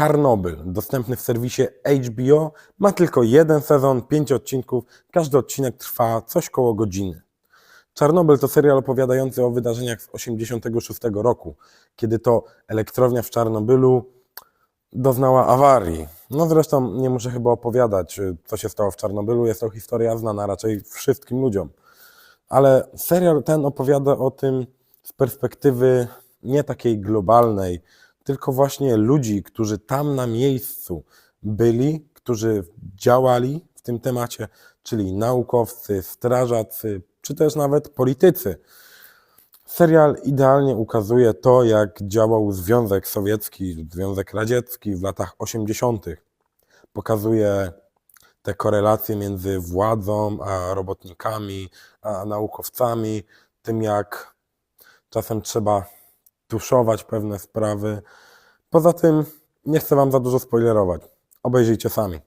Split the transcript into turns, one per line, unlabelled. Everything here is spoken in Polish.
Czarnobyl, dostępny w serwisie HBO, ma tylko jeden sezon, pięć odcinków, każdy odcinek trwa coś koło godziny. Czarnobyl to serial opowiadający o wydarzeniach z 1986 roku, kiedy to elektrownia w Czarnobylu doznała awarii. No zresztą nie muszę chyba opowiadać, y, co się stało w Czarnobylu, jest to historia znana raczej wszystkim ludziom. Ale serial ten opowiada o tym z perspektywy nie takiej globalnej, tylko właśnie ludzi, którzy tam na miejscu byli, którzy działali w tym temacie, czyli naukowcy, strażacy, czy też nawet politycy. Serial idealnie ukazuje to, jak działał Związek Sowiecki, Związek Radziecki w latach 80. Pokazuje te korelacje między władzą a robotnikami, a naukowcami, tym jak czasem trzeba tuszować pewne sprawy. Poza tym nie chcę Wam za dużo spoilerować. Obejrzyjcie sami.